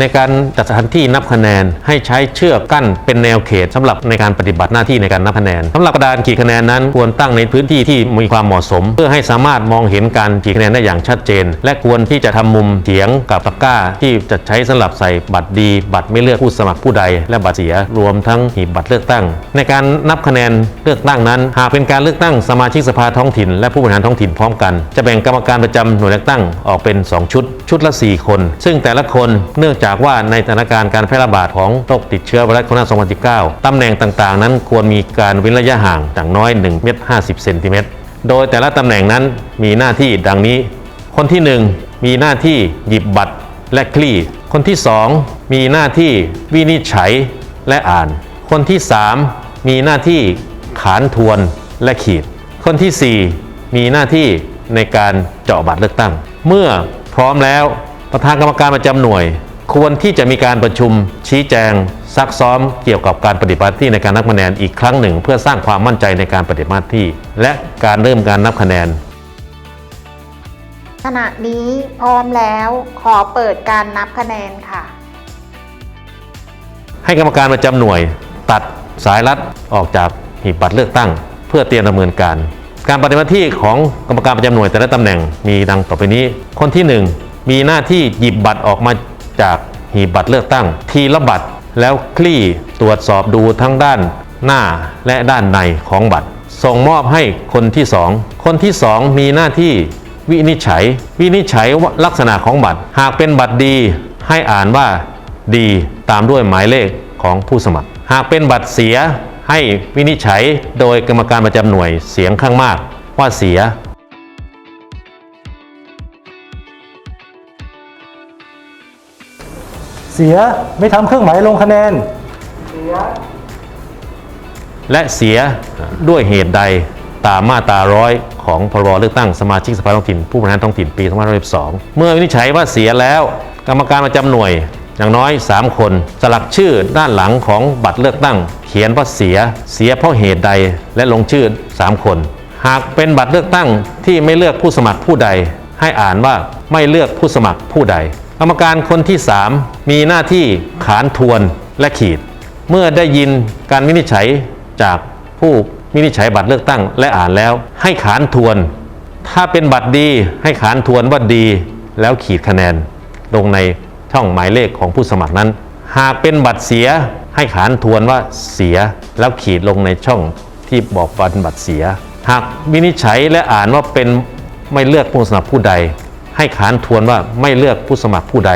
ในการจัดสถานที่นับคะแนนให้ใช้เชือกกั้นเป็นแนวเขตสำหรับในการปฏิบัติหน้าที่ในการนับคะแนนสำหรับกระดานขีดคะแนนนั้น ควรตั้งในพื้นที่ที่มีความเหมาะสม เพื่อให้สามารถมองเห็นการขีดคะแนนได้อย่างชัดเจน และควรที่จะทำมุมเฉียงกับตะกร้า ที่จะใช้สำหรับใส่บัตรดี บัตรไม่เลือกผู้สมัครผู้ใด และบัตรเสียรวมทั้งหีบบัตรเลือกตั้ง ในการนับคะแนนเลือกตั้งนั้น หากเป็นการเลือกตั้งสมาชิกสภาท้องถิ่น และผู้บริหารท้องถิ่นพร้อมกัน จะแบ่งกรรมการประจำหน่วยเลือกตั้งออกเป็น 2 ชุด ชุดละ 4 คน ซึ่งแต่ละคนเนื่องจากากว่าในสถานการณ์การแพร่ระบาดของโรคติดเชื้อไวรัสโคโรนา2019ตำแหน่งต่างๆ นั้นควรมีการเว้นระยะห่างอย่างน้อย1เมตร50เซนติเมตรโดยแต่ละตำแหน่งนั้นมีหน้าที่ดังนี้ คนที่ 1 มีหน้าที่หยิบบัตรและคลี่ คนที่ 2 มีหน้าที่วินิจฉัยและอ่าน คนที่ 3 มีหน้าที่ขานทวนและขีด คนที่ 4 มีหน้าที่ในการเจาะบัตรเลือกตั้ง เมื่อพร้อมแล้วประธานกรรมการประจำหน่วย ควรที่จะมีการประชุมชี้แจง ซักซ้อมเกี่ยวกับการปฏิบัติหน้าที่ในการนับคะแนนอีกครั้งหนึ่ง เพื่อสร้างความมั่นใจในการปฏิบัติหน้าที่ และการเริ่มการนับคะแนน ขณะนี้พร้อมแล้วขอเปิดการนับคะแนนค่ะ ให้กรรมการประจำหน่วย ตัดสายรัดออกจากหีบบัตรเลือกตั้ง เพื่อเตรียมดำเนินการ การปฏิบัติหน้าที่ของกรรมการประจำหน่วยแต่ละตำแหน่งมีดังต่อไปนี้ คนที่ 1 มีหน้าที่หยิบบัตรออกมา จากหีบบัตรเลือกตั้ง ทีละบัตรแล้วคลี่ตรวจสอบดูทั้งด้านหน้าและด้านในของบัตร ส่งมอบให้คนที่2คนที่2มีหน้าที่วินิจฉัย วินิจฉัยลักษณะของบัตร หากเป็นบัตรดีให้อ่านว่าดีตามด้วยหมายเลขของผู้สมัคร หากเป็นบัตรเสียให้วินิจฉัยโดยกรรมการประจำหน่วยเสียงข้างมากว่าเสีย เสียไม่ทำเครื่องหมายลงคะแนน และเสียด้วยเหตุใดตามมาตราร้อยของพรบเลือกตั้งสมาชิกสภาท้องถิ่นผู้บริหารท้องถิ่นปี2512เมื่อวินิจฉัยว่าเสียแล้ว กรรมการประจำหน่วยอย่างน้อย 3 คน สลักชื่อด้านหลังของบัตรเลือกตั้ง เขียนว่าเสียเสียเพราะเหตุใดและลงชื่อ 3 คน หากเป็นบัตรเลือกตั้งที่ไม่เลือกผู้สมัครผู้ใด ให้อ่านว่าไม่เลือกผู้สมัครผู้ใด กรรมการคนที่ 3 มีหน้าที่ขานทวนและขีด เมื่อได้ยินการวินิจฉัยจากผู้วินิจฉัยบัตรเลือกตั้งและอ่านแล้ว ให้ขานทวน ถ้าเป็นบัตรดีให้ขานทวนว่าดี แล้วขีดคะแนน ลงในช่องหมายเลขของผู้สมัครนั้น หากเป็นบัตรเสียให้ขานทวนว่าเสีย แล้วขีดลงในช่องที่บอกว่าเป็นบัตรเสีย หากวินิจฉัยและอ่านว่าเป็นไม่เลือกผู้สมัครผู้ใด ให้ขานทวนว่าไม่เลือกผู้สมัครผู้ใด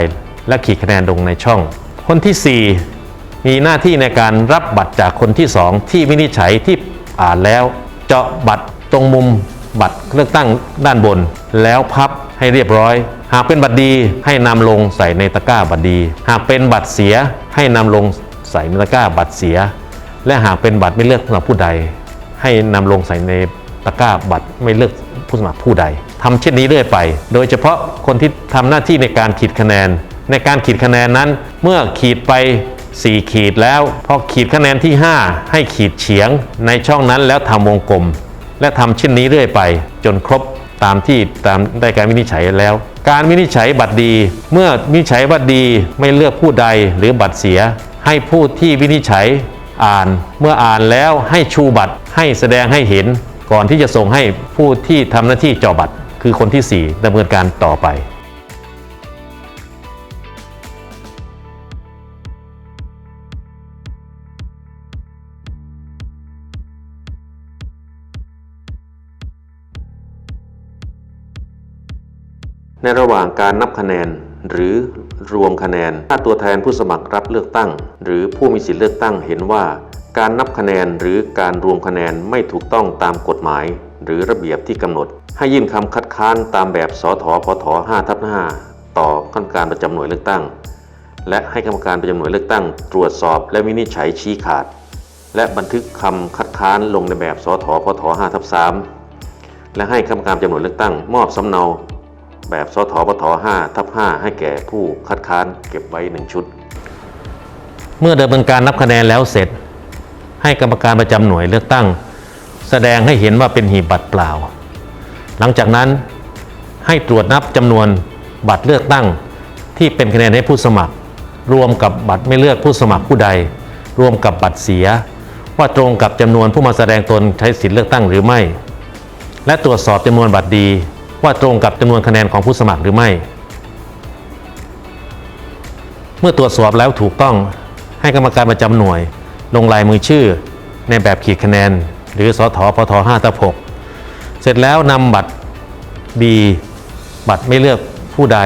และขีดคะแนนลงในช่อง คนที่ 4 มีหน้าที่ในการรับบัตรจากคนที่ 2 ที่วินิจฉัยที่อ่านแล้ว เจาะบัตรตรงมุมบัตรเลือกตั้งด้านบน แล้วพับให้เรียบร้อย หากเป็นบัตรดีให้นำลงใส่ในตะกร้าบัตรดี หากเป็นบัตรเสียให้นำลงใส่ในตะกร้าบัตรเสีย และหากเป็นบัตรไม่เลือกผู้สมัครผู้ใด ให้นำลงใส่ในตะกร้าบัตรไม่เลือกผู้สมัครผู้ใด ทำเช่นนี้เรื่อยไป โดยเฉพาะคนที่ทำหน้าที่ในการขีดคะแนน ในการขีดคะแนนนั้น เมื่อขีดไป 4 ขีดแล้วพอขีดคะแนนที่ 5 ให้ขีดเฉียงในช่องนั้นแล้วทำวงกลม และทำเช่นนี้เรื่อยไป จนครบตามที่ตามได้การวินิจฉัยแล้ว การวินิจฉัยบัตรดี เมื่อวินิจฉัยบัตรดีไม่เลือกผู้ใดหรือบัตรเสีย ให้ผู้ที่วินิจฉัยอ่าน เมื่ออ่านแล้วให้ชูบัตรให้แสดงให้เห็น ก่อนที่จะส่งให้ผู้ที่ทำหน้าที่เจาะบัตร คือคนที่ 4ดำเนินการต่อไปในระหว่างการนับคะแนน หรือรวมคะแนน ถ้าตัวแทนผู้สมัครรับเลือกตั้ง หรือผู้มีสิทธิเลือกตั้งเห็นว่า การนับคะแนนหรือการรวมคะแนนไม่ถูกต้องตามกฎหมาย หรือระเบียบที่กำหนด ให้ยื่นคำคัดค้านตามแบบสทพท5ทับ5ต่อคณะกรรมการประจำหน่วยเลือกตั้ง และให้กรรมการประจำหน่วยเลือกตั้ง ตรวจสอบและวินิจฉัยชี้ขาด และบันทึกคำคัดค้านลงในแบบสทพท5ทับ3และให้กรรมการประจำหน่วยเลือกตั้ง มอบสำเนาแบบสทปท5ทับ5ให้แก่ผู้คัดค้านเก็บไว้ 1 ชุด เมื่อดำเนินการนับคะแนนแล้วเสร็จ ให้กรรมการประจำหน่วยเลือกตั้ง แสดงให้เห็นว่าเป็นหีบบัตรเปล่า หลังจากนั้นให้ตรวจนับจำนวนบัตรเลือกตั้งที่เป็นคะแนนให้ผู้สมัคร รวมกับบัตรไม่เลือกผู้สมัครผู้ใด รวมกับบัตรเสีย ว่าตรงกับจำนวนผู้มาแสดงตนใช้สิทธิเลือกตั้งหรือไม่ และตรวจสอบจำนวนบัตรดี ว่าตรงกับจำนวนคะแนนของผู้สมัครหรือไม่ เมื่อตรวจสอบแล้วถูกต้องให้กรรมการประจำหน่วย ลงลายมือชื่อในแบบขีดคะแนน หรือสทปท5ทับ6เสร็จแล้วนำบัตร B บัตรไม่เลือกผู้ใด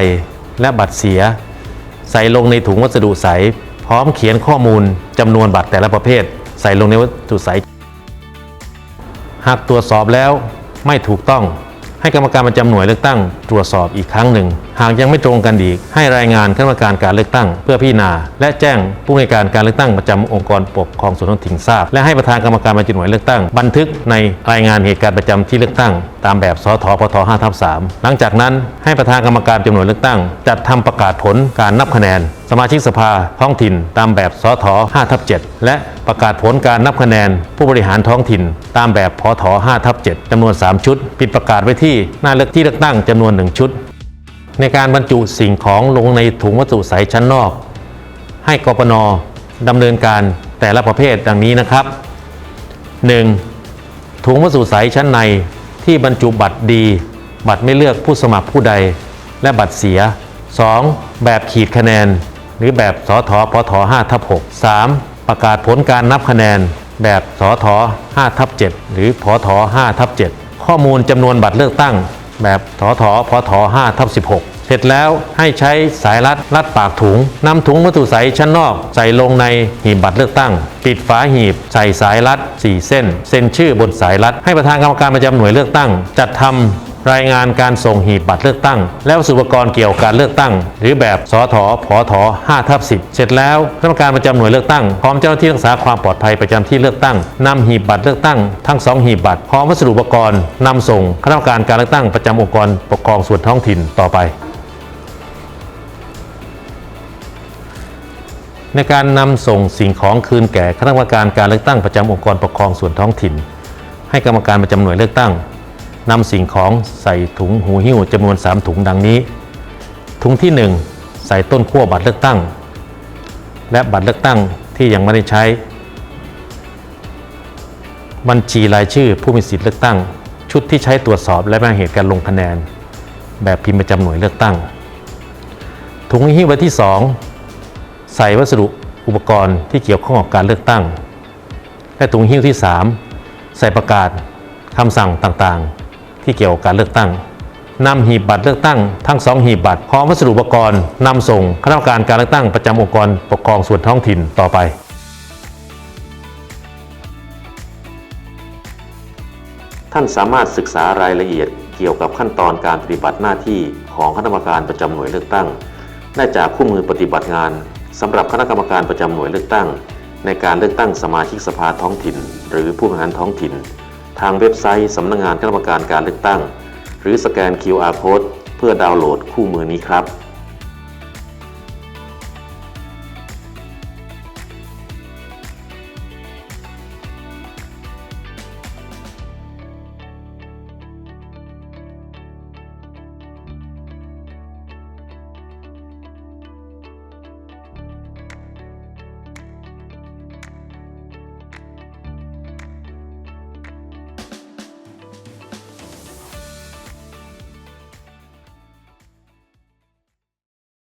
และบัตรเสีย ใส่ลงในถุงวัสดุใส พร้อมเขียนข้อมูลจำนวนบัตรแต่ละประเภท ใส่ลงในวัสดุใส หากตรวจสอบแล้วไม่ถูกต้องให้กรรมการประจำหน่วยเลือกตั้งตรวจสอบอีกครั้งหนึ่งหากยังไม่ตรงกันอีก ให้รายงานคณะกรรมการการเลือกตั้ง เพื่อพิจารณา และแจ้งผู้ในการการเลือกตั้งประจำองค์กรปกครองส่วนท้องถิ่นทราบ และให้ประธานกรรมการประจำหน่วยเลือกตั้ง บันทึกในรายงานเหตุการณ์ประจำที่เลือกตั้ง ตามแบบสทปท5ทับ3หลังจากนั้นให้ประธานกรรมการประจำหน่วยเลือกตั้ง จัดทำประกาศผลการนับคะแนน สมาชิกสภาท้องถิ่น ตามแบบสท5ทับ7และประกาศผลการนับคะแนน ผู้บริหารท้องถิ่น ตามแบบพท5ทับ7จำนวน 3 ชุด ปิดประกาศไว้ที่หน้าเลือกที่เลือกตั้งจำนวน 1 ชุด ในการบรรจุสิ่งของลงในถุงวัสดุใสชั้นนอก ให้กปนดำเนินการแต่ละประเภทดังนี้นะครับ 1. ถุงวัสดุใสชั้นในที่บรรจุบัตรดี บัตรไม่เลือกผู้สมัครผู้ใด และบัตรเสีย 2. แบบขีดคะแนน หรือแบบสทปท5ทับ6 3. ประกาศผลการนับคะแนน แบบสท5ทับ7หรือพท5ทับ7ข้อมูลจำนวนบัตรเลือกตั้ง แบบถอถอพท5ทับ16 เสร็จแล้วให้ใช้สายรัดรัดปากถุงนำถุงวัตถุใสชั้นนอก ใส่ลงในหีบบัตรเลือกตั้ง ปิดฝาหีบ ใส่สายรัด 4 เส้น เซ็นชื่อบนสายรัด ให้ประธานกรรมการประจำหน่วยเลือกตั้ง จัดทำ รายงานการส่งหีบบัตรเลือกตั้ง และวัสดุอุปกรณ์เกี่ยวกับการเลือกตั้ง หรือแบบสอทพท5ทับ10 เสร็จแล้วคณะกรรมการประจำหน่วยเลือกตั้งพร้อมเจ้าหน้าที่รักษาความปลอดภัยประจำที่เลือกตั้งนำหีบบัตรเลือกตั้งทั้งสองหีบบัตรพร้อมวัสดุอุปกรณ์นำส่งคณะกรรมการการเลือกตั้งประจำองค์กรปกครองส่วนท้องถิ่นต่อไปในการนำส่งสิ่งของคืนแก่คณะกรรมการการเลือกตั้งประจำองค์กรปกครองส่วนท้องถิ่น ให้กรรมการประจำหน่วยเลือกตั้ง นำสิ่งของใส่ถุงหูหิ้วจำนวน 3 ถุงดังนี้ ถุงที่ 1 ใส่ต้นขั้วบัตรเลือกตั้ง และบัตรเลือกตั้งที่ยังไม่ได้ใช้ บัญชีรายชื่อผู้มีสิทธิเลือกตั้ง ชุดที่ใช้ตรวจสอบและแบ่งเหตุการลงคะแนน แบบพิมพ์ประจำหน่วยเลือกตั้ง ถุงหิ้วใบที่ 2 ใส่วัสดุอุปกรณ์ที่เกี่ยวข้องกับการเลือกตั้ง และถุงหิ้วที่ 3 ใส่ประกาศคำสั่งต่างๆ ที่เกี่ยวกับการเลือกตั้งนำหีบบัตรเลือกตั้งทั้งสองหีบบัตรพร้อมวัสดุอุปกรณ์นำส่งคณะกรรมการการเลือกตั้งประจำองค์กรปกครองส่วนท้องถิ่นต่อไปท่านสามารถศึกษารายละเอียดเกี่ยวกับขั้นตอนการปฏิบัติหน้าที่ของคณะกรรมการประจำหน่วยเลือกตั้ง ได้จากคู่มือปฏิบัติงานสำหรับคณะกรรมการประจำหน่วยเลือกตั้ง ในการเลือกตั้งสมาชิกสภาท้องถิ่น หรือผู้บริหารท้องถิ่นางเว็บไซต์สำนักงานคณะกรรมการการเลือกตั้ง หรือสแกน QR Code เพื่อดาวน์โหลดคู่มือนี้ครับ